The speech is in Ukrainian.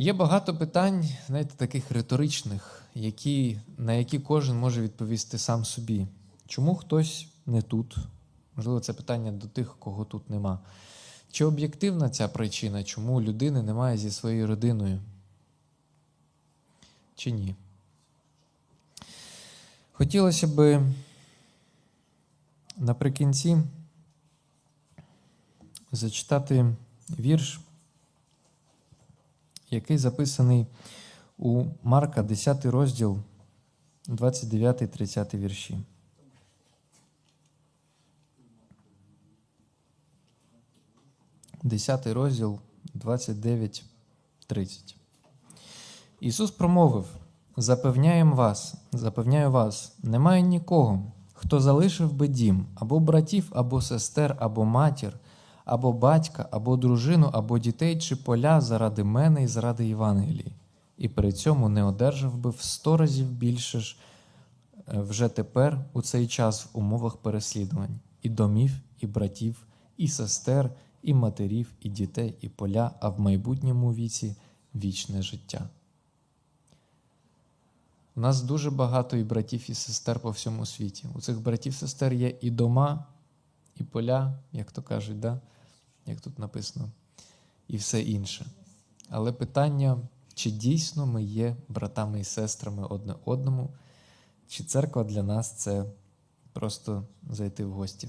Є багато питань, знаєте, таких риторичних, які, на які кожен може відповісти сам собі. Чому хтось не тут? Можливо, це питання до тих, кого тут нема. Чи об'єктивна ця причина, чому людини немає зі своєю родиною? Чи ні? Хотілося би наприкінці зачитати вірш, який записаний у Марка, 10 розділ, 29-30 вірші. Десятий розділ 29, 30. Ісус промовив: Запевняєм вас, запевняю вас, немає нікого, хто залишив би дім, або братів, або сестер, або матір, або батька, або дружину, або дітей чи поля заради мене і заради Євангелії, і при цьому не одержав би в сто разів більше ж е, вже тепер у цей час в умовах переслідувань, і домів, і братів, і сестер, і матерів, і дітей, і поля, а в майбутньому віці вічне життя. У нас дуже багато і братів, і сестер по всьому світі. У цих братів-сестер є і дома, і поля, як то кажуть, да? Як тут написано, і все інше. Але питання, чи дійсно ми є братами і сестрами одне одному, чи церква для нас це просто зайти в гості.